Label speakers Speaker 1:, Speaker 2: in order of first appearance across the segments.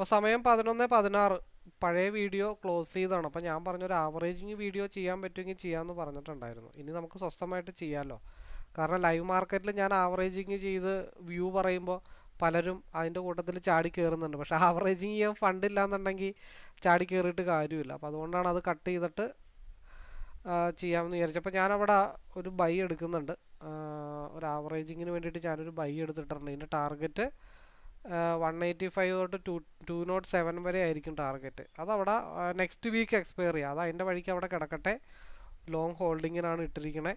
Speaker 1: അപ്പോൾ സമയം പതിനൊന്ന് പതിനാറ്. പഴയ വീഡിയോ ക്ലോസ് ചെയ്താണ് അപ്പോൾ ഞാൻ പറഞ്ഞൊരു ആവറേജിങ് വീഡിയോ ചെയ്യാൻ പറ്റുമെങ്കിൽ ചെയ്യാമെന്ന് പറഞ്ഞിട്ടുണ്ടായിരുന്നു. ഇനി നമുക്ക് സ്വസ്ഥമായിട്ട് ചെയ്യാമല്ലോ കാരണം ലൈവ് മാർക്കറ്റിൽ ഞാൻ ആവറേജിങ് ചെയ്ത് വ്യൂ പറയുമ്പോൾ പലരും അതിന്റെ കൂട്ടത്തിൽ ചാടി കയറുന്നുണ്ട് പക്ഷേ ആവറേജിങ് ചെയ്യാൻ ഫണ്ട് എന്നുണ്ടെങ്കിൽ ചാടി കയറിയിട്ട് കാര്യമില്ല. അപ്പോൾ അതുകൊണ്ടാണ് അത് കട്ട് ചെയ്തിട്ട് ചെയ്യാമെന്ന് വിചാരിച്ചപ്പോൾ ഞാനവിടെ ഒരു ബൈ എടുക്കുന്നുണ്ട്. ഒരു ആവറേജിങ്ങിന് വേണ്ടിയിട്ട് ഞാനൊരു ബൈ എടുത്തിട്ടുണ്ട്. ഇതിന്റെ ടാർഗറ്റ് വൺ എയ്റ്റി ഫൈവ് തൊട്ട് ടു ടു നോട്ട് സെവൻ വരെ ആയിരിക്കും ടാർഗറ്റ് അതവിടെ നെക്സ്റ്റ് വീക്ക് എക്സ്പയർ ചെയ്യുക അത് അതിന്റെ വഴിക്ക് അവിടെ കിടക്കട്ടെ. ലോങ് ഹോൾഡിങ്ങിനാണ് ഇട്ടിരിക്കണേ.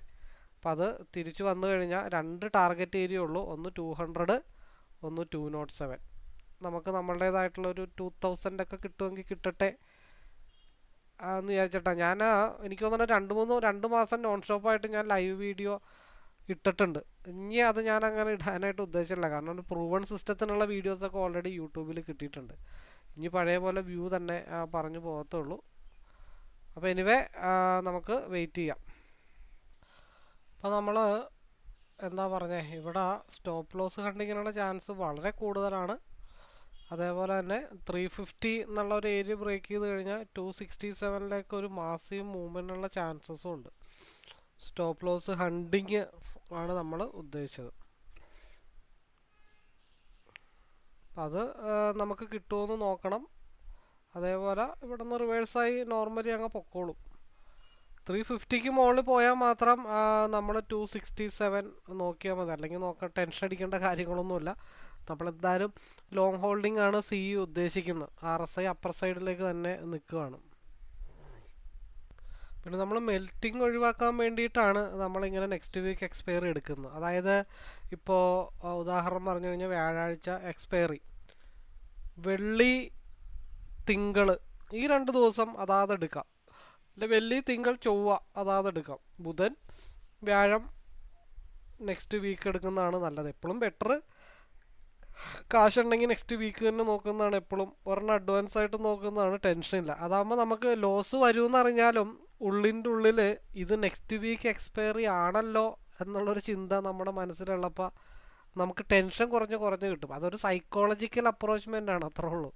Speaker 1: അപ്പം അത് തിരിച്ചു വന്നു കഴിഞ്ഞാൽ രണ്ട് ടാർഗറ്റ് ഏരിയ ഉള്ളൂ. ഒന്ന് ടു ഹൺഡ്രഡ് ഒന്ന് ടു നോട്ട് സെവൻ നമുക്ക് നമ്മളുടേതായിട്ടുള്ള ഒരു ടു തൗസൻഡ് ഒക്കെ കിട്ടുമെങ്കിൽ കിട്ടട്ടെ. എന്ന് വിചാരിച്ചിട്ടാണ് ഞാൻ എനിക്ക് തോന്നുന്നു രണ്ട് മൂന്ന് രണ്ട് മാസം നോൺ സ്റ്റോപ്പായിട്ട് ഞാൻ ലൈവ് വീഡിയോ ഇട്ടിട്ടുണ്ട്. ഇനി അത് ഞാൻ അങ്ങനെ ഇടാനായിട്ട് ഉദ്ദേശിച്ചില്ല കാരണം പ്രൂവൺ സിസ്റ്റത്തിനുള്ള വീഡിയോസൊക്കെ ഓൾറെഡി യൂട്യൂബിൽ കിട്ടിയിട്ടുണ്ട്. ഇനി പഴയ പോലെ വ്യൂ തന്നെ പറഞ്ഞു പോകത്തുള്ളൂ. അപ്പോൾ എനിവേ നമുക്ക് വെയിറ്റ് ചെയ്യാം. അപ്പോൾ നമ്മൾ എന്താ പറഞ്ഞേ ഇവിടെ സ്റ്റോപ്പ് ലോസ് കണ്ടിങ്ങനെയുള്ള ചാൻസ് വളരെ കൂടുതലാണ്. അതേപോലെ തന്നെ ത്രീ ഫിഫ്റ്റി എന്നുള്ള ഒരു ഏരിയ ബ്രേക്ക് ചെയ്ത് കഴിഞ്ഞാൽ ടു സിക്സ്റ്റി സെവനിലേക്ക് ഒരു മാസീവ് മൂവ്മെന്റുള്ള ചാൻസസും ഉണ്ട്. സ്റ്റോപ്പ് ലോസ് ഹണ്ടിങ് ആണ് നമ്മൾ ഉദ്ദേശിച്ചത്. അത് നമുക്ക് കിട്ടുമെന്ന് നോക്കണം. അതേപോലെ ഇവിടെ നിന്ന് റിവേഴ്സായി നോർമലി അങ്ങ് പൊക്കോളും. ത്രീ ഫിഫ്റ്റിക്ക് മുകളിൽ പോയാൽ മാത്രം നമ്മൾ ടു സിക്സ്റ്റി സെവൻ നോക്കിയാൽ മതി. അല്ലെങ്കിൽ നോക്കാൻ ടെൻഷൻ അടിക്കേണ്ട കാര്യങ്ങളൊന്നുമില്ല. നമ്മളെന്തായാലും ലോങ് ഹോൾഡിംഗ് ആണ് സി ഉദ്ദേശിക്കുന്നത്. ആർ എസ് ഐ അപ്പർ സൈഡിലേക്ക് തന്നെ നിൽക്കുകയാണ്. പിന്നെ നമ്മൾ മെൽറ്റിംഗ് ഒഴിവാക്കാൻ വേണ്ടിയിട്ടാണ് നമ്മളിങ്ങനെ നെക്സ്റ്റ് വീക്ക് എക്സ്പയറി എടുക്കുന്നത്. അതായത് ഇപ്പോൾ ഉദാഹരണം പറഞ്ഞു കഴിഞ്ഞാൽ വ്യാഴാഴ്ച എക്സ്പയറി വെള്ളി തിങ്കൾ ഈ രണ്ട് ദിവസം അതാത് എടുക്കാം. അല്ലെ വെള്ളി തിങ്കൾ ചൊവ്വ അതാത് എടുക്കാം. ബുധൻ വ്യാഴം നെക്സ്റ്റ് വീക്ക് എടുക്കുന്നതാണ് നല്ലത്. എപ്പോഴും ബെറ്റർ കാശുണ്ടെങ്കിൽ നെക്സ്റ്റ് വീക്ക് തന്നെ നോക്കുന്നതാണ് എപ്പോഴും ഒരെണ്ണം അഡ്വാൻസ് ആയിട്ട് നോക്കുന്നതാണ് ടെൻഷൻ ഇല്ല. അതാകുമ്പോൾ നമുക്ക് ലോസ് വരുമെന്ന് അറിഞ്ഞാലും ഉള്ളിന്റെ ഉള്ളിൽ ഇത് നെക്സ്റ്റ് വീക്ക് എക്സ്പയറി ആണല്ലോ എന്നുള്ളൊരു ചിന്ത നമ്മുടെ മനസ്സിലുള്ളപ്പോൾ നമുക്ക് ടെൻഷൻ കുറഞ്ഞ് കുറഞ്ഞ് കിട്ടും. അതൊരു സൈക്കോളജിക്കൽ അപ്രോച്ച്മെന്റ് ആണ് അത്രേ ഉള്ളൂ.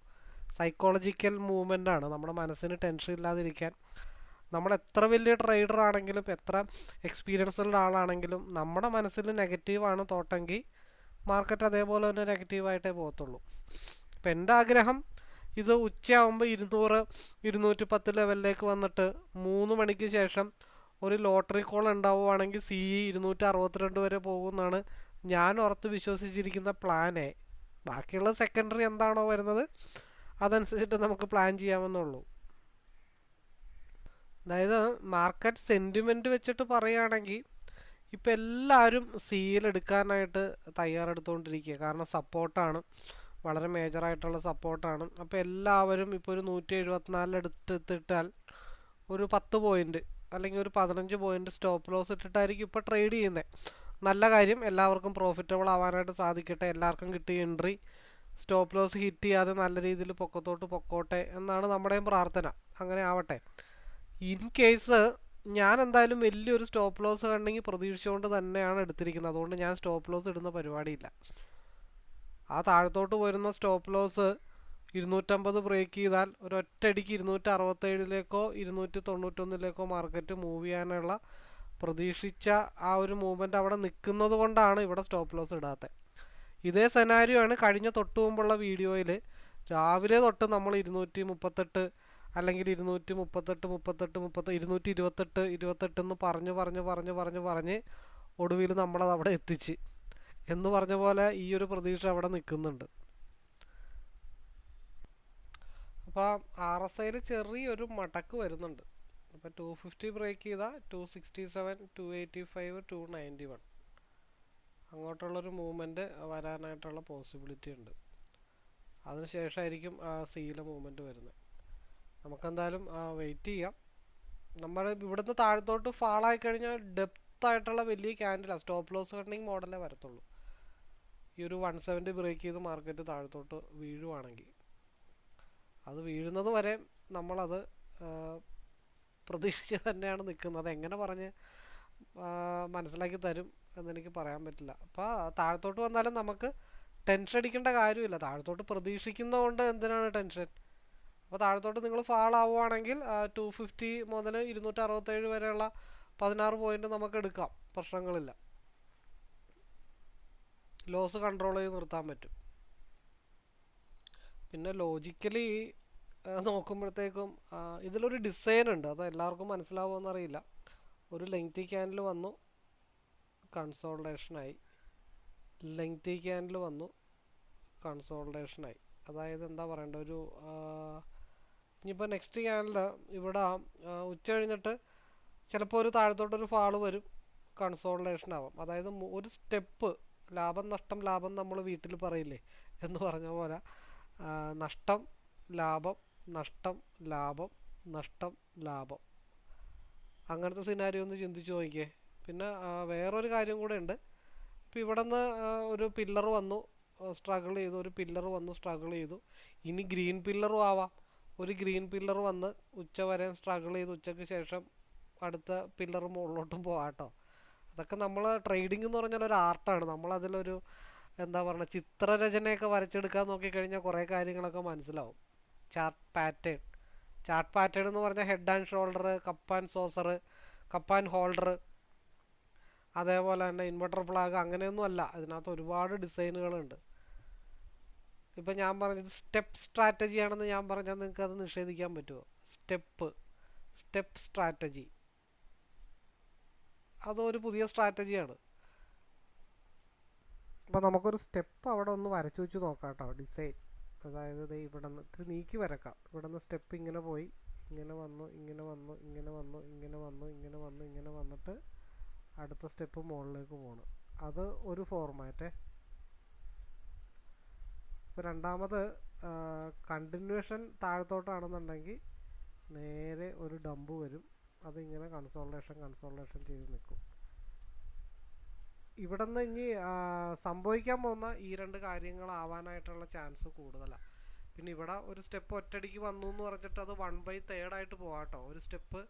Speaker 1: സൈക്കോളജിക്കൽ മൂവ്മെന്റ് ആണ്. നമ്മുടെ മനസ്സിന് ടെൻഷൻ ഇല്ലാതിരിക്കാൻ. നമ്മൾ എത്ര വലിയ ട്രേഡർ ആണെങ്കിലും എത്ര എക്സ്പീരിയൻസ് ഉള്ള ആളാണെങ്കിലും നമ്മുടെ മനസ്സിൽ നെഗറ്റീവാണ് തോട്ടെങ്കിൽ മാർക്കറ്റ് അതേപോലെ തന്നെ നെഗറ്റീവായിട്ടേ പോകത്തുള്ളൂ. അപ്പം എന്റെ ആഗ്രഹം ഇത് ഉച്ചയാകുമ്പോൾ ഇരുന്നൂറ് ഇരുന്നൂറ്റി പത്ത് ലെവലിലേക്ക് വന്നിട്ട് മൂന്ന് മണിക്ക് ശേഷം ഒരു ലോട്ടറി കോൾ ഉണ്ടാവുകയാണെങ്കിൽ സി ഇ ഇരുന്നൂറ്റി അറുപത്തിരണ്ട് വരെ പോകുമെന്നാണ് ഞാൻ ഓർത്ത് വിശ്വസിച്ചിരിക്കുന്ന പ്ലാനേ ബാക്കിയുള്ള സെക്കൻഡറി എന്താണോ വരുന്നത് അതനുസരിച്ചിട്ട് നമുക്ക് പ്ലാൻ ചെയ്യാമെന്നുള്ളൂ. അതായത് മാർക്കറ്റ് സെന്റിമെന്റ് വെച്ചിട്ട് പറയുകയാണെങ്കിൽ ഇപ്പോൾ എല്ലാവരും സീലെടുക്കാനായിട്ട് തയ്യാറെടുത്തുകൊണ്ടിരിക്കുക കാരണം സപ്പോർട്ടാണ് വളരെ മേജറായിട്ടുള്ള സപ്പോർട്ടാണ്. അപ്പോൾ എല്ലാവരും ഇപ്പോൾ ഒരു നൂറ്റി എഴുപത്തിനാലിൽ എടുത്തിട്ടാൽ ഒരു പത്ത് പോയിന്റ് അല്ലെങ്കിൽ ഒരു പതിനഞ്ച് പോയിന്റ് സ്റ്റോപ്പ് ലോസ് ഇട്ടിട്ടായിരിക്കും ഇപ്പോൾ ട്രേഡ് ചെയ്യുന്നത് നല്ല കാര്യം എല്ലാവർക്കും പ്രോഫിറ്റബിൾ ആവാനായിട്ട് സാധിക്കട്ടെ. എല്ലാവർക്കും കിട്ടിയ എൻട്രി സ്റ്റോപ്പ് ലോസ് ഹിറ്റ് ചെയ്യാതെ നല്ല രീതിയിൽ പൊക്കത്തോട്ട് പൊക്കോട്ടെ എന്നാണ് നമ്മുടെയും പ്രാർത്ഥന. അങ്ങനെ ആവട്ടെ. ഇൻ കേസ് ഞാൻ എന്തായാലും വലിയൊരു സ്റ്റോപ്പ് ലോസ് കണ്ടെങ്കിൽ പ്രതീക്ഷിച്ചുകൊണ്ട് തന്നെയാണ് എടുത്തിരിക്കുന്നത്. അതുകൊണ്ട് ഞാൻ സ്റ്റോപ്പ് ലോസ് ഇടുന്ന പരിപാടിയില്ല. ആ താഴത്തോട്ട് വരുന്ന സ്റ്റോപ്പ് ലോസ് ഇരുന്നൂറ്റമ്പത് ബ്രേക്ക് ചെയ്താൽ ഒരൊറ്റയടിക്ക് ഇരുന്നൂറ്റി അറുപത്തേഴിലേക്കോ ഇരുന്നൂറ്റി തൊണ്ണൂറ്റൊന്നിലേക്കോ മാർക്കറ്റ് മൂവ് ചെയ്യാനുള്ള പ്രതീക്ഷിച്ച ആ ഒരു മൂവ്മെന്റ് അവിടെ നിൽക്കുന്നത് കൊണ്ടാണ് ഇവിടെ സ്റ്റോപ്പ് ലോസ് ഇടാത്തത് ഇതേ സെനാരിയോ ആണ് കഴിഞ്ഞ തൊട്ട് മുമ്പുള്ള വീഡിയോയിൽ രാവിലെ തൊട്ട് നമ്മൾ ഇരുന്നൂറ്റി മുപ്പത്തെട്ട് അല്ലെങ്കിൽ ഇരുന്നൂറ്റി മുപ്പത്തെട്ട് മുപ്പത്തെട്ട് മുപ്പത്തി ഇരുന്നൂറ്റി ഇരുപത്തെട്ട് ഇരുപത്തെട്ടെന്ന് പറഞ്ഞ് പറഞ്ഞ് പറഞ്ഞ് പറഞ്ഞ് പറഞ്ഞ് ഒടുവിൽ നമ്മളത് അവിടെ എത്തിച്ച്. എന്ന് പറഞ്ഞ പോലെ ഈ ഒരു പ്രതീക്ഷ അവിടെ നിൽക്കുന്നുണ്ട്. അപ്പോൾ ആർ എസ് ഐയിൽ ചെറിയൊരു മടക്ക് വരുന്നുണ്ട്. അപ്പോൾ ടു ഫിഫ്റ്റി ബ്രേക്ക് ചെയ്താൽ two sixty seven two eighty five two ninety one അങ്ങോട്ടുള്ളൊരു movement വരാനായിട്ടുള്ള പോസിബിലിറ്റി ഉണ്ട്. അതിനുശേഷമായിരിക്കും സിയിലെ മൂവ്മെന്റ് വരുന്നത്. നമുക്കെന്തായാലും വെയിറ്റ് ചെയ്യാം. നമ്മൾ ഇവിടുന്ന് താഴത്തോട്ട് ഫാളായി കഴിഞ്ഞാൽ ഡെപ്ത് ആയിട്ടുള്ള വലിയ ക്യാൻഡിലാണ് സ്റ്റോപ്പ് ലോസ് കണ്ടിങ് മോഡലേ വരത്തുള്ളൂ. ഈ ഒരു വൺ സെവന്റി ബ്രേക്ക് ചെയ്ത് മാർക്കറ്റ് താഴത്തോട്ട് വീഴുവാണെങ്കിൽ. അത് വീഴുന്നത് വരെ നമ്മളത് പ്രതീക്ഷിച്ച് തന്നെയാണ് നിൽക്കുന്നത്. എങ്ങനെ പറഞ്ഞ് മനസ്സിലാക്കി തരും എന്നെനിക്ക് പറയാൻ പറ്റില്ല. അപ്പോൾ താഴത്തോട്ട് വന്നാലും നമുക്ക് ടെൻഷൻ അടിക്കേണ്ട കാര്യമില്ല. താഴത്തോട്ട് പ്രതീക്ഷിക്കുന്നതുകൊണ്ട് എന്തിനാണ് ടെൻഷൻ അപ്പോൾ താഴത്തോട്ട് നിങ്ങൾ ഫാൾ ആവുകയാണെങ്കിൽ ടു ഫിഫ്റ്റി മുതൽ ഇരുന്നൂറ്റി അറുപത്തേഴ് വരെയുള്ള പതിനാറ് പോയിന്റ് നമുക്ക് എടുക്കാം. പ്രശ്നങ്ങളില്ല. ലോസ് കൺട്രോൾ ചെയ്ത് നിർത്താൻ പറ്റും. പിന്നെ ലോജിക്കലി നോക്കുമ്പോഴത്തേക്കും ഇതിലൊരു ഡിസൈൻ ഉണ്ട്. അത് എല്ലാവർക്കും മനസ്സിലാവുമെന്നറിയില്ല ഒരു ലെങ്തി ക്യാനിൽ വന്നു. കൺസോൾട്ടേഷനായി ലെങ്തി ക്യാനിൽ വന്നു. കൺസോൾട്ടേഷനായി അതായത് എന്താ പറയണ്ട ഒരു ഇനിയിപ്പോൾ നെക്സ്റ്റ് ക്യാനിൽ ഇവിടെ ഉച്ച കഴിഞ്ഞിട്ട് ചിലപ്പോൾ ഒരു താഴത്തോട്ടൊരു ഫാൾ വരും. കൺസോൾട്ടേഷൻ ആവാം. അതായത് ഒരു സ്റ്റെപ്പ് ലാഭം നഷ്ടം ലാഭം നമ്മൾ വീട്ടിൽ പറയില്ലേ? എന്ന് പറഞ്ഞ പോലെ നഷ്ടം ലാഭം നഷ്ടം ലാഭം നഷ്ടം ലാഭം. അങ്ങനത്തെ സിനാരി ഒന്ന് ചിന്തിച്ച് നോക്കിയേ. പിന്നെ വേറൊരു കാര്യം കൂടെ ഉണ്ട്. ഇപ്പോൾ ഇവിടെ നിന്ന് ഒരു പില്ലർ വന്നു. സ്ട്രഗിൾ ചെയ്തു. ഒരു പില്ലർ വന്നു സ്ട്രഗിൾ ചെയ്തു. ഇനി ഗ്രീൻ പില്ലറും ആവാം. ഒരു ഗ്രീൻ പില്ലർ വന്ന് ഉച്ച വരെ സ്ട്രഗിൾ ചെയ്ത് ഉച്ചയ്ക്ക് ശേഷം അടുത്ത പില്ലർ മുകളിലോട്ടും പോകാട്ടോ അതൊക്കെ നമ്മൾ ട്രേഡിംഗ് എന്ന് പറഞ്ഞാൽ ഒരു ആർട്ടാണ് നമ്മളതിലൊരു എന്താ പറയുക ചിത്രരചനയൊക്കെ വരച്ചെടുക്കാൻ നോക്കിക്കഴിഞ്ഞാൽ കുറേ കാര്യങ്ങളൊക്കെ മനസ്സിലാവും. ചാർട്ട് പാറ്റേൺ ചാർട്ട് പാറ്റേൺ എന്ന് പറഞ്ഞാൽ head and shoulder cup and saucer cup and holder അതേപോലെ തന്നെ ഇൻവെർട്ടർ ഫ്ലാഗ് അങ്ങനെയൊന്നും അല്ല. അതിനകത്ത് ഒരുപാട് ഡിസൈനുകളുണ്ട്. ഇപ്പം ഞാൻ പറഞ്ഞത് സ്റ്റെപ്പ് സ്ട്രാറ്റജിയാണെന്ന് ഞാൻ പറഞ്ഞാൽ നിങ്ങൾക്ക് അത് നിഷേധിക്കാൻ പറ്റുമോ? സ്റ്റെപ്പ് സ്റ്റെപ്പ് സ്ട്രാറ്റജി അതൊരു പുതിയ സ്ട്രാറ്റജിയാണ്. അപ്പോൾ നമുക്കൊരു സ്റ്റെപ്പ് അവിടെ ഒന്ന് വരച്ചു വെച്ച് നോക്കാം കേട്ടോ ഡിസൈൻ. അതായത് ദേ ഇവിടെ നിന്ന് ഇത്തിരി നീക്കി വരക്കാം. ഇവിടെ നിന്ന് സ്റ്റെപ്പ് ഇങ്ങനെ പോയി ഇങ്ങനെ വന്നു ഇങ്ങനെ വന്നു ഇങ്ങനെ വന്നു ഇങ്ങനെ വന്നു ഇങ്ങനെ വന്നു ഇങ്ങനെ വന്നിട്ട് അടുത്ത സ്റ്റെപ്പ് മുകളിലേക്ക് പോകണം അത് ഒരു ഫോർമാറ്റേ ഇപ്പോൾ രണ്ടാമത് കണ്ടിന്യൂഷൻ താഴത്തോട്ടാണെന്നുണ്ടെങ്കിൽ നേരെ ഒരു ഡമ്പ് വരും. അതിങ്ങനെ കൺസോൾട്ടേഷൻ കൺസോൾട്ടേഷൻ ചെയ്ത് നിൽക്കും ഇവിടെ നിന്ന് ഇനി സംഭവിക്കാൻ പോകുന്ന ഈ രണ്ട് കാര്യങ്ങളാവാനായിട്ടുള്ള ചാൻസ് കൂടുതലാണ് പിന്നെ ഇവിടെ ഒരു സ്റ്റെപ്പ് ഒറ്റടിക്ക് വന്നു എന്ന് പറഞ്ഞിട്ട് അത് വൺ ബൈ തേർഡായിട്ട് പോകാം കേട്ടോ ഒരു സ്റ്റെപ്പ്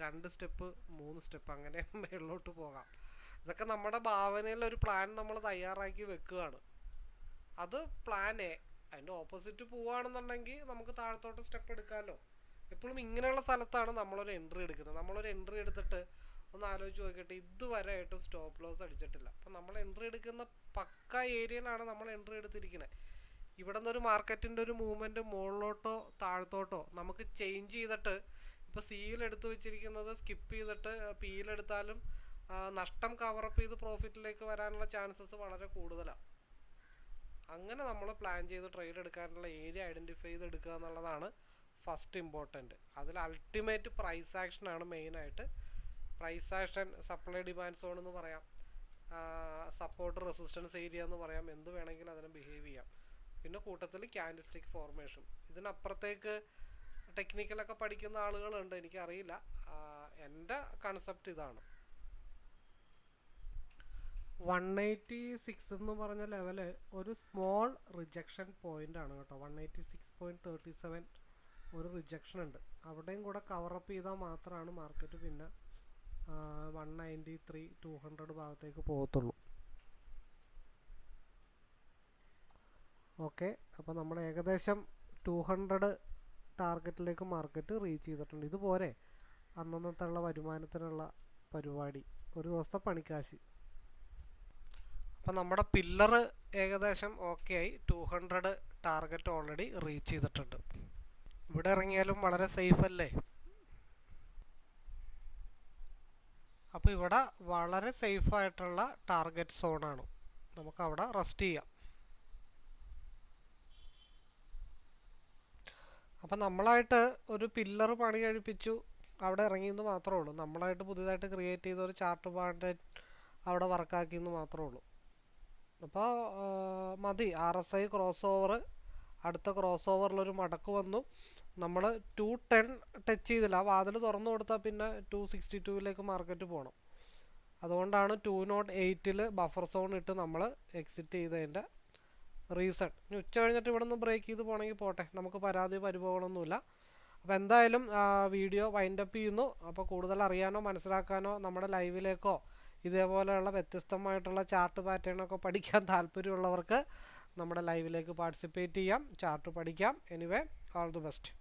Speaker 1: രണ്ട് സ്റ്റെപ്പ് മൂന്ന് സ്റ്റെപ്പ് അങ്ങനെ മേളിലോട്ട് പോകാം. ഇതൊക്കെ നമ്മുടെ ഭാവനയിൽ ഒരു പ്ലാൻ നമ്മൾ തയ്യാറാക്കി വെക്കുകയാണ്. അത് പ്ലാൻ എ അതിന്റെ ഓപ്പോസിറ്റ് പോവുകയാണെന്നുണ്ടെങ്കിൽ നമുക്ക് താഴത്തോട്ട് സ്റ്റെപ്പ് എടുക്കാമല്ലോ എപ്പോഴും ഇങ്ങനെയുള്ള സ്ഥലത്താണ് നമ്മളൊരു എൻട്രി എടുക്കുന്നത്. നമ്മളൊരു എൻട്രി എടുത്തിട്ട് ഒന്ന് ആലോചിച്ച് നോക്കിയിട്ട് ഇതുവരെ ആയിട്ടും സ്റ്റോപ്പ് ലോസ് അടിച്ചിട്ടില്ല. അപ്പം നമ്മൾ എൻട്രി എടുക്കുന്ന പക്ക ഏരിയയിലാണ് നമ്മൾ എൻട്രി എടുത്തിരിക്കുന്നത്. ഇവിടെ നിന്നൊരു മാർക്കറ്റിന്റെ ഒരു മൂവ്മെന്റ് മുകളിലോട്ടോ താഴത്തോട്ടോ നമുക്ക് ചേഞ്ച് ചെയ്തിട്ട് ഇപ്പോൾ സിയിൽ എടുത്ത് വെച്ചിരിക്കുന്നത് സ്കിപ്പ് ചെയ്തിട്ട് പിയിലെടുത്താലും നഷ്ടം കവറപ്പ് ചെയ്ത് പ്രോഫിറ്റിലേക്ക് വരാനുള്ള ചാൻസസ് വളരെ കൂടുതലാണ് അങ്ങനെ നമ്മൾ പ്ലാൻ ചെയ്ത് ട്രേഡ് എടുക്കാനുള്ള ഏരിയ ഐഡന്റിഫൈ ചെയ്ത് എടുക്കുക എന്നുള്ളതാണ് ഫസ്റ്റ് ഇമ്പോർട്ടന്റ് അതിൽ അൾട്ടിമേറ്റ് പ്രൈസ് ആക്ഷനാണ് മെയിനായിട്ട് price action supply demand zone എന്ന് പറയാം. സപ്പോർട്ട് റെസിസ്റ്റൻസ് ഏരിയ എന്ന് പറയാം. എന്ത് വേണമെങ്കിലും അതിനെ ബിഹേവ് ചെയ്യാം. പിന്നെ കൂട്ടത്തിൽ ക്യാൻഡിസ്റ്റിക് ഫോർമേഷൻ ഇതിനപ്പുറത്തേക്ക് ടെക്നിക്കലൊക്കെ പഠിക്കുന്ന ആളുകളുണ്ട് എനിക്കറിയില്ല. എന്റെ കൺസെപ്റ്റ് ഇതാണ്. വൺ എയ്റ്റി സിക്സ് എന്ന് പറഞ്ഞ ലെവൽ ഒരു സ്മോൾ റിജക്ഷൻ പോയിന്റ് ആണ് കേട്ടോ. One eighty six point thirty seven ഒരു റിജക്ഷൻ ഉണ്ട്. അവിടെയും കൂടെ കവറപ്പ് ചെയ്താൽ മാത്രമാണ് മാർക്കറ്റ് പിന്നെ one ninety three two hundred ഭാഗത്തേക്ക് പോകത്തുള്ളൂ. ഓക്കെ അപ്പോൾ നമ്മൾ ഏകദേശം ടു ഹൺഡ്രഡ് ടാർഗറ്റിലേക്ക് മാർക്കറ്റ് റീച്ച് ചെയ്തിട്ടുണ്ട്. ഇതുപോലെ അന്നന്നത്തുള്ള വരുമാനത്തിനുള്ള പരിപാടി. ഒരു ദിവസത്തെ പണിക്കാശ്. അപ്പം നമ്മുടെ പില്ലറ് ഏകദേശം ഓക്കെ ആയി. Two hundred target already reach ചെയ്തിട്ടുണ്ട്. ഇവിടെ ഇറങ്ങിയാലും വളരെ സേഫ് അല്ലേ? അപ്പോൾ ഇവിടെ വളരെ സേഫ് ആയിട്ടുള്ള ടാർഗറ്റ് സോണാണ് നമുക്ക് അവിടെ റെസ്റ്റ് ചെയ്യാം. അപ്പം നമ്മളായിട്ട് ഒരു പില്ലർ പണി കഴിപ്പിച്ചു അവിടെ ഇറങ്ങിയെന്ന് മാത്രമേ ഉള്ളൂ. നമ്മളായിട്ട് പുതിയതായിട്ട് ക്രിയേറ്റ് ചെയ്ത ഒരു ചാർട്ട് പാൻഡ് അവിടെ വർക്കാക്കിയെന്ന് മാത്രമേ ഉള്ളൂ. അപ്പോൾ മതി. R S I cross over അടുത്ത ക്രോസ് ഒരു മടക്ക് വന്നു. നമ്മൾ ടു ടെൻ ടച്ച് ചെയ്തില്ല. ആ വാതിൽ തുറന്നു കൊടുത്താൽ പിന്നെ ടു സിക്സ്റ്റി ടുവിലേക്ക് മാർക്കറ്റ് പോകണം അതുകൊണ്ടാണ് ടു നോട്ട് എയ്റ്റിൽ ബഫർ സോൺ ഇട്ട് നമ്മൾ എക്സിറ്റ് ചെയ്തതിന്റെ റീസൺ ഇനി ഉച്ച കഴിഞ്ഞിട്ട് ഇവിടെ നിന്ന് ബ്രേക്ക് ചെയ്ത് പോകണമെങ്കിൽ പോട്ടെ. നമുക്ക് പരാതി പരിഭവങ്ങളൊന്നുമില്ല. അപ്പോൾ എന്തായാലും വീഡിയോ വൈൻഡപ്പ് ചെയ്യുന്നു. അപ്പോൾ കൂടുതൽ അറിയാനോ മനസ്സിലാക്കാനോ നമ്മുടെ ലൈവിലേക്കോ ഇതേപോലെയുള്ള വ്യത്യസ്തമായിട്ടുള്ള ചാർട്ട് പാറ്റേണൊക്കെ പഠിക്കാൻ താല്പര്യമുള്ളവർക്ക് നമ്മുടെ ലൈവിലേക്ക് പാർട്ടിസിപ്പേറ്റ് ചെയ്യാം ചാർട്ട് പഠിക്കാം. Anyway all the best